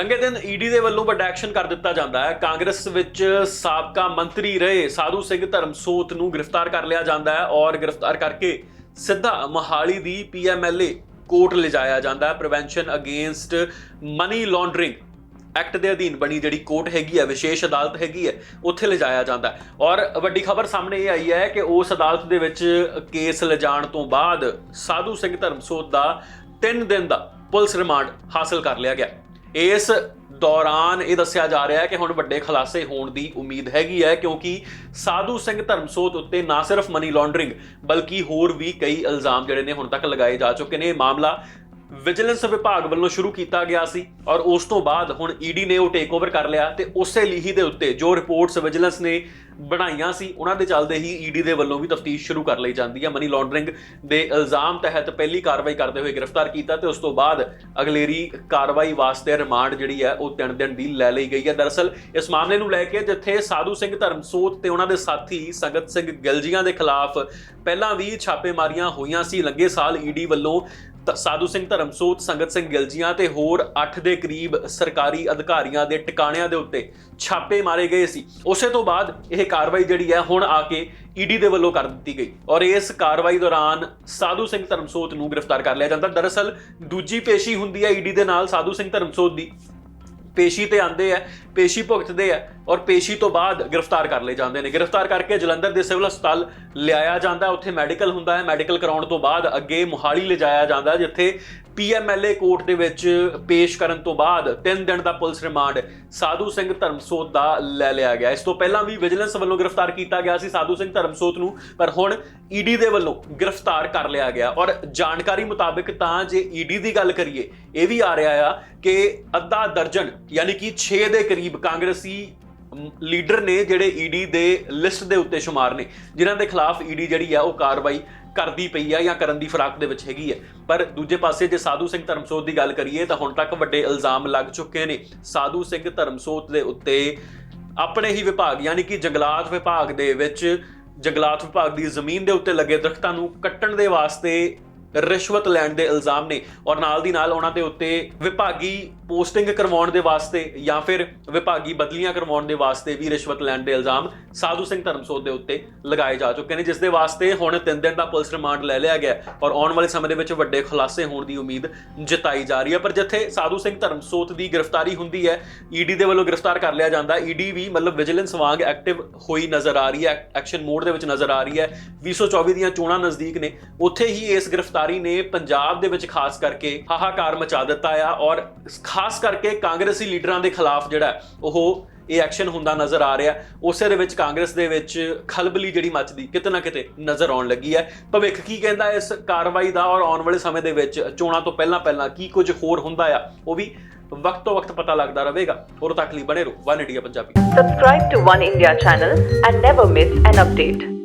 ਲੰਘੇ ਦਿਨ ਈਡੀ ਦੇ ਵੱਲੋਂ ਵੱਡਾ ਐਕਸ਼ਨ ਕਰ ਦਿੱਤਾ ਜਾਂਦਾ ਹੈ। ਕਾਂਗਰਸ ਵਿੱਚ ਸਾਬਕਾ ਮੰਤਰੀ ਰਹੇ ਸਾਧੂ ਸਿੰਘ ਧਰਮਸੋਤ ਨੂੰ ਗ੍ਰਿਫਤਾਰ ਕਰ ਲਿਆ ਜਾਂਦਾ ਹੈ ਔਰ ਗ੍ਰਿਫਤਾਰ ਕਰਕੇ ਸਿੱਧਾ ਮੋਹਾਲੀ ਦੀ ਪੀਐਮਐਲਏ ਕੋਰਟ ਲਿਜਾਇਆ ਜਾਂਦਾ ਹੈ। Prevention against money laundering act ਦੇ ਅਧੀਨ ਬਣੀ ਜਿਹੜੀ ਕੋਰਟ ਹੈਗੀ ਹੈ, ਵਿਸ਼ੇਸ਼ ਅਦਾਲਤ ਹੈਗੀ ਹੈ, ਉੱਥੇ ਲਿਜਾਇਆ ਜਾਂਦਾ ਔਰ ਵੱਡੀ ਖਬਰ ਸਾਹਮਣੇ ਇਹ ਆਈ ਹੈ ਕਿ ਉਸ ਅਦਾਲਤ ਦੇ ਵਿੱਚ ਕੇਸ ਲਿਜਾਣ ਤੋਂ ਬਾਅਦ ਸਾਧੂ ਸਿੰਘ ਧਰਮਸੋਤ ਦਾ 3 ਦਿਨ ਦਾ ਪੁਲਿਸ ਰਿਮਾਂਡ ਹਾਸਲ ਕਰ ਲਿਆ ਗਿਆ। ਇਸ ਦੌਰਾਨ ਇਹ ਦੱਸਿਆ ਜਾ ਰਿਹਾ ਹੈ ਕਿ ਹੁਣ ਵੱਡੇ ਖੁਲਾਸੇ ਹੋਣ ਦੀ ਉਮੀਦ ਹੈਗੀ ਹੈ, ਕਿਉਂਕਿ ਸਾਧੂ ਸਿੰਘ ਧਰਮਸੋਤ ਉੱਤੇ ਨਾ ਸਿਰਫ ਮਨੀ ਲਾਂਡਰਿੰਗ ਬਲਕਿ ਹੋਰ ਵੀ ਕਈ ਇਲਜ਼ਾਮ ਜਿਹੜੇ ਨੇ ਹੁਣ ਤੱਕ ਲਗਾਏ ਜਾ ਚੁੱਕੇ ਨੇ। ਇਹ ਮਾਮਲਾ ਵਿਜੀਲੈਂਸ ਵਿਭਾਗ ਵੱਲੋਂ ਸ਼ੁਰੂ ਕੀਤਾ ਗਿਆ ਸੀ ਔਰ ਉਸ ਤੋਂ ਬਾਅਦ ਹੁਣ ਈਡੀ ਨੇ ਉਹ ਟੇਕ ਓਵਰ ਕਰ ਲਿਆ ਤੇ ਉਸੇ ਲੀਹੀ ਦੇ ਉੱਤੇ ਜੋ ਰਿਪੋਰਟਸ ਵਿਜੀਲੈਂਸ ਨੇ ਬਣਾਈਆਂ ਸੀ, ਉਹਨਾਂ ਦੇ ਚੱਲਦੇ ਹੀ ਈਡੀ ਦੇ ਵੱਲੋਂ ਵੀ ਤਫਤੀਸ਼ ਸ਼ੁਰੂ ਕਰ ਲਈ ਜਾਂਦੀ ਹੈ। ਮਨੀ ਲਾਂਡਰਿੰਗ ਦੇ ਇਲਜ਼ਾਮ ਤਹਿਤ ਪਹਿਲੀ ਕਾਰਵਾਈ ਕਰਦੇ ਹੋਏ ਗ੍ਰਿਫਤਾਰ ਕੀਤਾ ਤੇ ਉਸ ਤੋਂ ਬਾਅਦ ਅਗਲੇਰੀ ਕਾਰਵਾਈ ਵਾਸਤੇ ਰਿਮਾਂਡ ਜਿਹੜੀ ਹੈ, ਉਹ ਤਿੰਨ ਦਿਨ ਦੀ ਲੈ ਲਈ ਗਈ ਹੈ। ਦਰਅਸਲ ਇਸ ਮਾਮਲੇ ਨੂੰ ਲੈ ਕੇ ਜਿੱਥੇ ਸਾਧੂ ਸਿੰਘ ਧਰਮਸੋਤ ਤੇ ਉਹਨਾਂ ਦੇ ਸਾਥੀ ਸੰਗਤ ਸਿੰਘ ਗਿਲਜੀਆਂ ਦੇ ਖਿਲਾਫ ਪਹਿਲਾਂ ਵੀ ਛਾਪੇਮਾਰੀਆਂ ਹੋਈਆਂ ਸੀ, ਲੰਗੇ ਸਾਲ ਈਡੀ ਵੱਲੋਂ ਸਾਧੂ ਸਿੰਘ ਧਰਮਸੋਤ, ਸੰਗਤ ਸਿੰਘ ਗਿਲਜੀਆਂ ਤੇ ਹੋਰ 8 ਦੇ ਕਰੀਬ ਸਰਕਾਰੀ ਅਧਿਕਾਰੀਆਂ ਦੇ ਟਿਕਾਣਿਆਂ ਦੇ ਉੱਤੇ ਛਾਪੇ ਮਾਰੇ ਗਏ ਸੀ। ਉਸੇ ਤੋਂ ਬਾਅਦ ਇਹ ਕਾਰਵਾਈ ਜਿਹੜੀ ਹੈ ਹੁਣ ਆ ਕੇ ਈਡੀ ਦੇ ਵੱਲੋਂ ਕਰ ਦਿੱਤੀ ਗਈ। ਔਰ ਇਸ ਕਾਰਵਾਈ ਦੌਰਾਨ ਸਾਧੂ ਸਿੰਘ ਧਰਮਸੋਤ ਨੂੰ ਗ੍ਰਿਫਤਾਰ ਕਰ ਲਿਆ ਜਾਂਦਾ। ਦਰਅਸਲ ਦੂਜੀ ਪੇਸ਼ੀ ਹੁੰਦੀ ਹੈ ਈਡੀ ਦੇ ਨਾਲ, ਸਾਧੂ ਸਿੰਘ ਧਰਮਸੋਤ ਦੀ। ਪੇਸ਼ੀ ਤੇ ਆਂਦੇ ਆ ਪੇਸ਼ੀ ਭੁਗਤਦੇ ਆ ਔਰ ਪੇਸ਼ੀ ਤੋਂ ਬਾਅਦ ਗ੍ਰਿਫਤਾਰ ਕਰ ਲਏ ਜਾਂਦੇ ਨੇ। ਗ੍ਰਿਫਤਾਰ ਕਰਕੇ ਜਲੰਧਰ ਦੇ ਸਿਵਲ ਹਸਪਤਾਲ ਲਿਆਇਆ ਜਾਂਦਾ ਉੱਥੇ ਮੈਡੀਕਲ ਹੁੰਦਾ ਹੈ। ਮੈਡੀਕਲ ਕਰਾਉਣ ਤੋਂ ਬਾਅਦ ਅੱਗੇ ਮੁਹਾਲੀ ਲਿਜਾਇਆ ਜਾਂਦਾ ਹੈ, ਜਿੱਥੇ ਪੀਐਮਐਲਏ ਕੋਰਟ ਦੇ ਵਿੱਚ ਪੇਸ਼ ਕਰਨ ਤੋਂ ਬਾਅਦ 3 ਦਿਨ ਦਾ ਪੁਲਿਸ ਰਿਮਾਂਡ ਸਾਧੂ ਸਿੰਘ ਧਰਮਸੋਤ ਦਾ ਲੈ ਲਿਆ ਗਿਆ। ਇਸ ਤੋਂ ਪਹਿਲਾਂ ਵੀ ਵਿਜੀਲੈਂਸ ਵੱਲੋਂ ਗ੍ਰਿਫਤਾਰ ਕੀਤਾ ਗਿਆ ਸੀ ਸਾਧੂ ਸਿੰਘ ਧਰਮਸੋਤ ਨੂੰ ਪਰ ਹੁਣ ਈਡੀ ਦੇ ਵੱਲੋਂ ਗ੍ਰਿਫਤਾਰ ਕਰ ਲਿਆ ਗਿਆ। ਔਰ ਜਾਣਕਾਰੀ ਮੁਤਾਬਕ ਤਾਂ ਜੇ ਈਡੀ ਦੀ ਗੱਲ ਕਰੀਏ ਇਹ ਵੀ ਆ ਰਿਹਾ ਆ ਕਿ ਅੱਧਾ ਦਰਜਨ ਯਾਨੀ ਕਿ 6 ਦੇ ਕਰੀਬ ਕਾਂਗਰਸੀ ਲੀਡਰ ਨੇ ਜਿਹੜੇ ਈਡੀ ਦੇ ਲਿਸਟ ਦੇ ਉੱਤੇ ਸ਼ੁਮਾਰ ਨੇ, ਜਿਨ੍ਹਾਂ ਦੇ ਖਿਲਾਫ ਈਡੀ ਜਿਹੜੀ ਆ ਉਹ ਕਾਰਵਾਈ ਕਰਦੀ ਪਈ ਆ ਜਾਂ ਕਰਨ ਦੀ ਫਰਾਕ ਦੇ ਵਿੱਚ ਹੈਗੀ ਹੈ ਪਰ ਦੂਜੇ ਪਾਸੇ ਜੇ ਸਾਧੂ ਸਿੰਘ ਧਰਮਸੋਤ ਦੀ ਗੱਲ ਕਰੀਏ ਤਾਂ ਹੁਣ ਤੱਕ ਵੱਡੇ ਇਲਜ਼ਾਮ ਲੱਗ ਚੁੱਕੇ ਨੇ। ਸਾਧੂ ਸਿੰਘ ਧਰਮਸੋਤ ਦੇ ਉੱਤੇ ਆਪਣੇ ਹੀ ਵਿਭਾਗ, ਯਾਨੀ ਕਿ ਜੰਗਲਾਤ ਵਿਭਾਗ ਦੇ ਵਿੱਚ ਜੰਗਲਾਤ ਵਿਭਾਗ ਦੀ ਜ਼ਮੀਨ ਦੇ ਉੱਤੇ ਲੱਗੇ ਦਰਖਤਾਂ ਨੂੰ ਕੱਟਣ ਦੇ ਵਾਸਤੇ ਰਿਸ਼ਵਤ ਲੈਣ ਦੇ ਇਲਜ਼ਾਮ ਨੇ ਔਰ ਨਾਲ ਦੀ ਨਾਲ ਉਹਨਾਂ ਦੇ ਉੱਤੇ ਵਿਭਾਗੀ ਪੋਸਟਿੰਗ ਕਰਵਾਉਣ ਦੇ ਵਾਸਤੇ ਜਾਂ ਫਿਰ ਵਿਭਾਗੀ ਬਦਲੀਆਂ ਕਰਵਾਉਣ ਦੇ ਵਾਸਤੇ ਵੀ ਰਿਸ਼ਵਤ ਲੈਣ ਦੇ ਇਲਜ਼ਾਮ ਸਾਧੂ ਸਿੰਘ ਧਰਮਸੋਤ ਦੇ ਉੱਤੇ ਲਗਾਏ ਜਾ ਚੁੱਕੇ ਨੇ, ਜਿਸ ਦੇ ਵਾਸਤੇ ਹੁਣ 3 ਦਿਨ ਦਾ ਪੁਲਿਸ ਰਿਮਾਂਡ ਲੈ ਲਿਆ ਗਿਆ ਔਰ ਆਉਣ ਵਾਲੇ ਸਮੇਂ ਦੇ ਵਿੱਚ ਵੱਡੇ ਖੁਲਾਸੇ ਹੋਣ ਦੀ ਉਮੀਦ ਜਤਾਈ ਜਾ ਰਹੀ ਹੈ। ਪਰ ਜਿੱਥੇ ਸਾਧੂ ਸਿੰਘ ਧਰਮਸੋਤ ਦੀ ਗ੍ਰਿਫਤਾਰੀ ਹੁੰਦੀ ਹੈ, ਈਡੀ ਦੇ ਵੱਲੋਂ ਗ੍ਰਿਫਤਾਰ ਕਰ ਲਿਆ ਜਾਂਦਾ ਈਡੀ ਵੀ ਮਤਲਬ ਵਿਜੀਲੈਂਸ ਵਾਂਗ ਐਕਟਿਵ ਹੋਈ ਨਜ਼ਰ ਆ ਰਹੀ ਹੈ ਐਕਸ਼ਨ ਮੋਡ ਦੇ ਵਿੱਚ ਨਜ਼ਰ ਆ ਰਹੀ ਹੈ। 2024 ਦੀਆਂ ਚੋਣਾਂ ਨਜ਼ਦੀਕ ਨੇ, ਉੱਥੇ ਹੀ ਇਸ ਗ੍ਰਿਫ਼ਤਾਰ ਨੇ ਪੰਜਾਬ ਦੇ ਵਿੱਚ ਖਾਸ ਕਰਕੇ ਹਾਹਾਕਾਰ ਮਚਾ ਦਿੱਤਾ ਆ ਔਰ ਖਾਸ ਕਰਕੇ ਕਾਂਗਰਸੀ ਲੀਡਰਾਂ ਦੇ ਖਿਲਾਫ ਜਿਹੜਾ ਉਹ ਇਹ ਐਕਸ਼ਨ ਹੁੰਦਾ ਨਜ਼ਰ ਆ ਰਿਹਾ। ਉਸੇ ਦੇ ਵਿੱਚ ਕਾਂਗਰਸ ਦੇ ਵਿੱਚ ਖਲਬਲੀ ਜਿਹੜੀ ਮੱਚਦੀ ਕਿਤੇ ਨਾ ਕਿਤੇ ਨਜ਼ਰ ਆਉਣ ਲੱਗੀ ਹੈ। ਭਵਿੱਖ ਕੀ ਕਹਿੰਦਾ ਇਸ ਕਾਰਵਾਈ ਦਾ ਔਰ ਆਉਣ ਵਾਲੇ ਸਮੇਂ ਦੇ ਵਿੱਚ ਚੋਣਾਂ ਤੋਂ ਪਹਿਲਾਂ ਪਹਿਲਾਂ ਕੀ ਕੁਝ ਹੋਰ ਹੁੰਦਾ ਆ, ਉਹ ਵੀ ਵਕਤ ਤੋਂ ਵਕਤ ਪਤਾ ਲੱਗਦਾ ਰਹੇਗਾ। ਹੋਰ ਤੱਕ ਲਈ ਬਣੇ ਰਹੋ, one India Punjabi. Subscribe to One India channel and never miss an update.